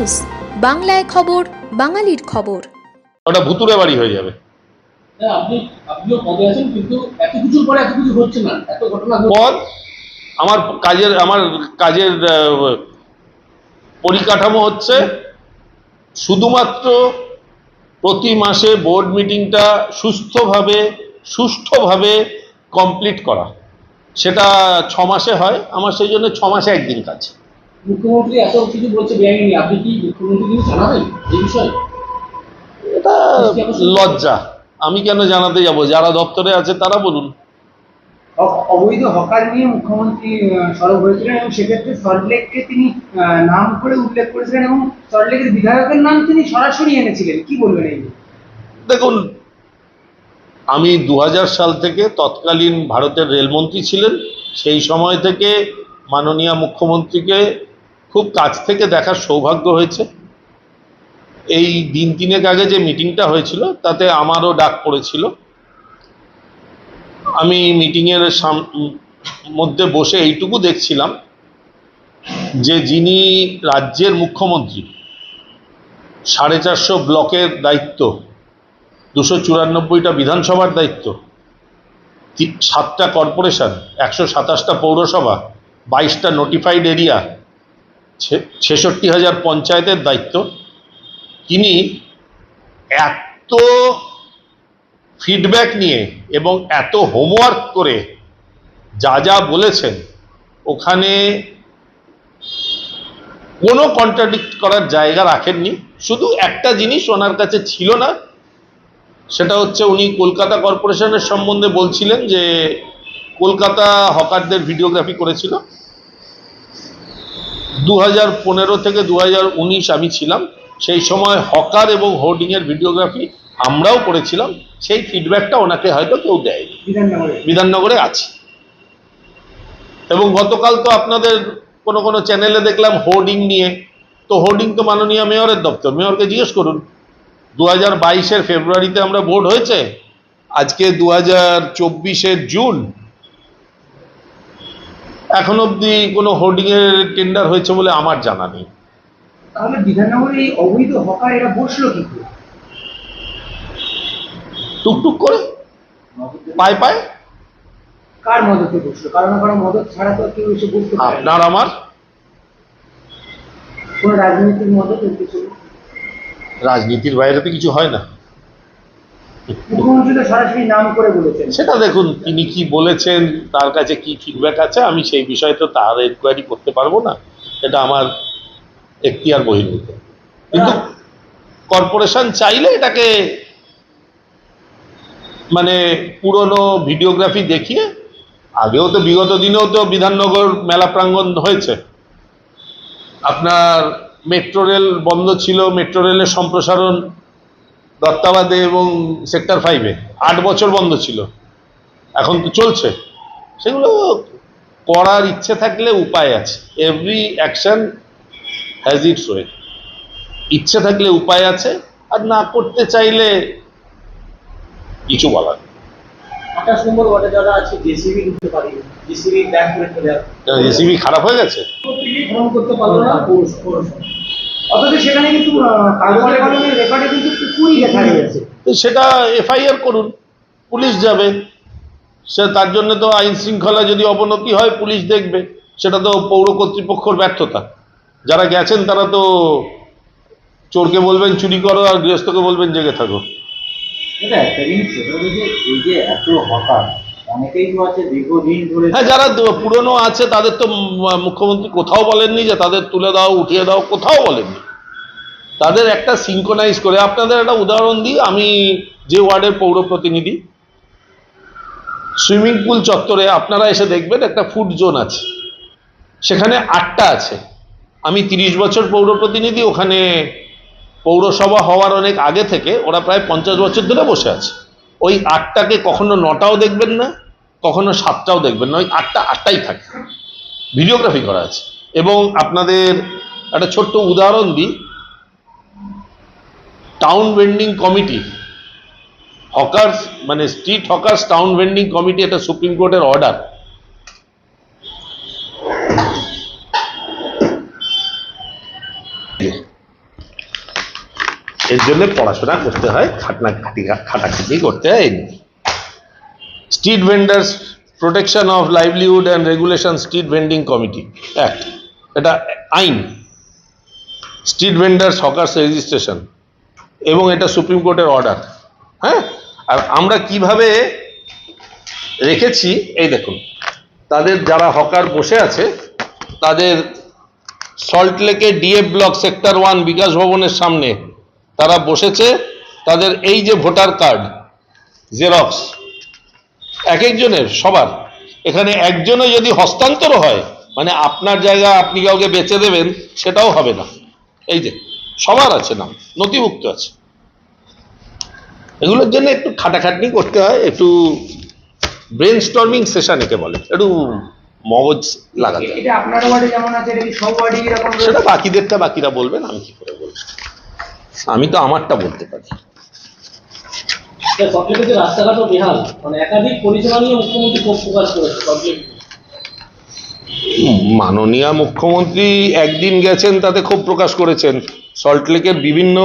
News বাংলায় খবর বাঙালির খবর। ওটা ভুতুরে বাড়ি হয়ে যাবে। আপনি আপনিও পদে আছেন কিন্তু এত কিছুর পরে এত কিছু হচ্ছে না। এত ঘটনা পদ আমার কাজের আমার কাজের পরিকাঠামো হচ্ছে শুধুমাত্র প্রতি মাসে বোর্ড মিটিংটা সুস্থভাবে সুষ্ঠুভাবে কমপ্লিট করা। সেটা ছ মাসে হয় আমার সেই জন্য ছ মাসে একদিন কাজ। মুখ্যমন্ত্রী এত কিছু বলছে বেআইনি আপনি কি মুখ্যমন্ত্রী কিছু জানাবেন এই বিষয়ে? এটা লজ্জা। আমি কেন জানাতে যাব? যারা দপ্তরে আছে তারা বলুন। অবৈধ হকার নিয়ে মুখ্যমন্ত্রী সরব হয়েছিলেন এবং সেক্ষেত্রে সল্টলেককে তিনি নাম করে উল্লেখ করেছিলেন এবং সল্টলেকের বিধায়কের নাম তিনি সরাসরি এনেছিলেন। কি বলবেন এই দেখুন আমি দু হাজার সাল থেকে তৎকালীন ভারতের রেলমন্ত্রী ছিলেন। সেই সময় থেকে মাননীয় মুখ্যমন্ত্রীকে খুব কাছ থেকে দেখার সৌভাগ্য হয়েছে। এই দিন তিনেক আগে যে মিটিংটা হয়েছিল, তাতে আমারও ডাক পড়েছিল। আমি মিটিংয়ের সাম, মধ্যে বসে এইটুকু দেখছিলাম যে যিনি রাজ্যের মুখ্যমন্ত্রী, সাড়ে চারশো ব্লকের দায়িত্ব, দুশো চুরানব্বইটা বিধানসভার দায়িত্ব সাতটা কর্পোরেশন, একশো সাতাশটা পৌরসভা, বাইশটা নোটিফাইড এরিয়া ছেষট্টি হাজার পঞ্চায়েতের দায়িত্ব। তিনি এত ফিডব্যাক নিয়ে এবং এত হোমওয়ার্ক করে যা যা বলেছেন, ওখানে কোনো কন্ট্রাডিক্ট করার জায়গা রাখেননি। শুধু একটা জিনিস ওনার কাছে ছিল না, সেটা হচ্ছে উনি কলকাতা কর্পোরেশনের সম্বন্ধে বলছিলেন যে কলকাতা হকারদের ভিডিওগ্রাফি করেছিল। দু হাজার পনেরো থেকে দু হাজার উনিশ আমি ছিলাম। সেই সময় হকার এবং হোর্ডিংয়ের ভিডিওগ্রাফি আমরাও করেছিলাম। সেই ফিডব্যাকটা ওনাকে হয়তো কেউ দেয়নি। বিধাননগরে। আছে। এবং গতকাল তো আপনাদের কোনো কোনো চ্যানেলে দেখলাম হোর্ডিং নিয়ে। তো হোর্ডিং তো মাননীয় মেয়রের দপ্তর। মেয়রকে জিজ্ঞেস করুন দু হাজার বাইশের ফেব্রুয়ারিতে আমরা ভোট হয়েছে? আজকে দু হাজার জুন এখন অবধি কোনো হোর্ডিংয়ের টেন্ডার হয়েছে বলে আমার জানা নেই। তাহলে বিধাননগরে এই অবৈধ হকার এরা বসল কি করে? টুকটুক করে? পায় পায়? কার মদতে বসল? কারণ মদত ছাড়া তো আর কেউ এসে বসতে পারে না। আপনার আমার? কোনো রাজনৈতিক মদত এর কিছু? নেই। রাজনীতির বাইরে তো কিছু হয় না মুখ্যমন্ত্রী তো সরাসরি নাম করে বলেছেন সেটা দেখুন তিনি কি বলেছেন তার কাছে কি ফিডব্যাক আছে আমি সেই বিষয়ে তো তার এনকোয়ারি করতে পারব না। এটা আমার এখতিয়ার বহির্ভূত। কিন্তু কর্পোরেশন চাইলে এটাকে মানে পুরনো ভিডিওগ্রাফি দেখিয়ে আগেও তো বিগত দিনেও তো বিধাননগর মেলা প্রাঙ্গণ হয়েছে। আপনার মেট্রো রেল বন্ধ ছিল মেট্রো রেলের সম্প্রসারণ দত্তাবাদে এবং সেক্টর ফাইভে আট বছর বন্ধ ছিল। এখন তো চলছে। সেগুলো করার ইচ্ছে থাকলে উপায় আছে। Every action has its way ইচ্ছে থাকলে উপায় আছে আর না করতে চাইলে কিছু বলার নেই। আঠাশ নম্বর ওয়ার্ডে যারা আছে জেসিবি ঢুকতে পারি। জেসিবি ব্যাক করে চলে যাবে খারাপ হয়ে গেছে? ভ্রমণ করতে পারল না? পৌরসভা অথচ সেখানে কিন্তু রেকর্ডে কিন্তু সেটা এফআইআর করুন পুলিশ যাবে। সে তার জন্য তো আইন শৃঙ্খলা যদি অবনতি হয় পুলিশ দেখবে। সেটা তো পৌর কর্তৃপক্ষর ব্যর্থতা। যারা গেছেন তারা তো চোরকে বলবেন চুরি করো আর গৃহস্থকে বলবেন জেগে থাকো। এটা একটা জিনিস সেটা যে এই যে এত হকার হ্যাঁ যারা পুরনো আছে, তাদের তো মুখ্যমন্ত্রী কোথাও বলেননি যে তাদের তুলে দাও, উঠিয়ে দাও, কোথাও বলেননি। তাদের একটা সিঙ্কোনাইজ করে, আপনাদের একটা উদাহরণ দিই, আমি যে ওয়ার্ডের পৌর প্রতিনিধি, সুইমিং পুল চত্বরে আপনারা এসে দেখবেন একটা ফুড জোন আছে। সেখানে আটটা আছে। আমি তিরিশ বছর পৌর প্রতিনিধি, ওখানে পৌরসভা হওয়ার অনেক আগে থেকে, ওরা প্রায় পঞ্চাশ বছর ধরে বসে আছে। ওই আটটাকে কখনো নটাও দেখবেন না, কখনো সাতটাও দেখবেন না, ওই আটটা, আটটাই থাকে। ভিডিওগ্রাফি করা আছে। এবং আপনাদের একটা ছোট্ট উদাহরণ দিই। টাউন ভেন্ডিং কমিটি হকার্স মানে street hawkers town vending committee একটা সুপ্রিম কোর্টের অর্ডার জন্য পড়াশোনা করতে হয় খাটনা খাটি খাটাখাটি করতে হয় street vendors protection of livelihood and regulation street vending committee act এটা আইন। স্ট্রিট ভেন্ডার্স হকার্স রেজিস্ট্রেশন এবং এটা সুপ্রিম কোর্টের অর্ডার হ্যাঁ? আর আমরা কীভাবে রেখেছি, এই দেখুন। তাদের যারা হকার বসে আছে, তাদের সল্টলেকে DF block sector one Bikash ভবনের সামনে তারা বসেছে তাদের এই যে ভোটার কার্ড জেরক্স এক একজনের সবার। এখানে একজনে যদি হস্তান্তর হয় মানে আপনার জায়গা আপনি কাউকে বেচে দেবেন সেটাও হবে না। এই যে সবার আছে নাম নথিভুক্ত আছে। এগুলোর জন্য একটু খাটাখাটনি করতে হয় একটু ব্রেন স্টর্মিং সেশন একে বলে একটু মগজ লাগাতে? সেটা বাকিদেরটা বাকিরা বলবেন আমি কি করে বলব? আমি তো আমারটা বলতে পারি। রাস্তাঘাটও বেহাল। মানে একাধিক পরিষেবা নিয়ে মুখ্যমন্ত্রী প্রকাশ করেছে মাননীয় মুখ্যমন্ত্রী একদিন গেছেন তাতে ক্ষোভ প্রকাশ করেছেন। সল্টলেকের বিভিন্ন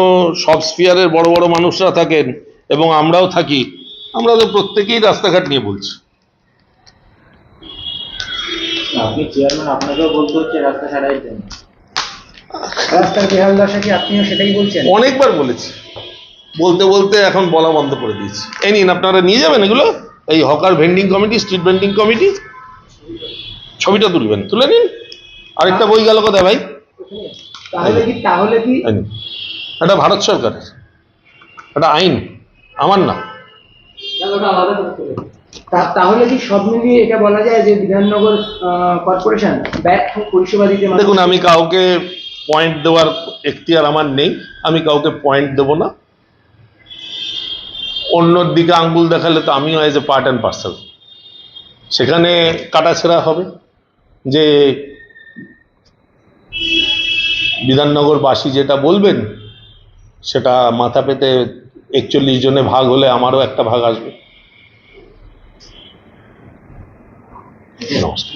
সব স্পিয়ারের বড় বড় মানুষরা থাকেন এবং আমরাও থাকি। আমরা তো প্রত্যেকেই রাস্তাঘাট নিয়ে বলছি। আপনি চেয়ারম্যান আপনাকেও বলতে হচ্ছে রাস্তা সারাই জন্য রাস্তার বেহাল দশা কি আপনিও সেটাই বলছেন? অনেকবার বলেছি। বলতে বলতে এখন বলা বন্ধ করে দিয়েছি। এই নিন আপনারা নিয়ে যাবেন এগুলো? এই hawker vending committee street vending committee ছবিটা তুলবেন তুলে নিন। আরেকটা বই গেল কোথায় ভাই? তাহলে কি তাহলে কি? এটা ভারত সরকারের। এটা আইন আমার না তাহলে কি সব মিলিয়ে এটা বলা যায় যে বিধাননগর কর্পোরেশন ব্যর্থ পরিষেবা দিতে দেখুন আমি কাউকে পয়েন্ট দেওয়ার এখতিয়ার আমার নেই আমি কাউকে পয়েন্ট দেব না। অন্যর দিকে আঙ্গুল দেখালে তো আমিও as a part and parcel সেখানে কাটাছেড়া হবে যে বিধাননগরবাসী যেটা বলবেন সেটা মাথা পেতে একচল্লিশ জনে ভাগ হলে আমারও একটা ভাগ আসবে। নমস্কার।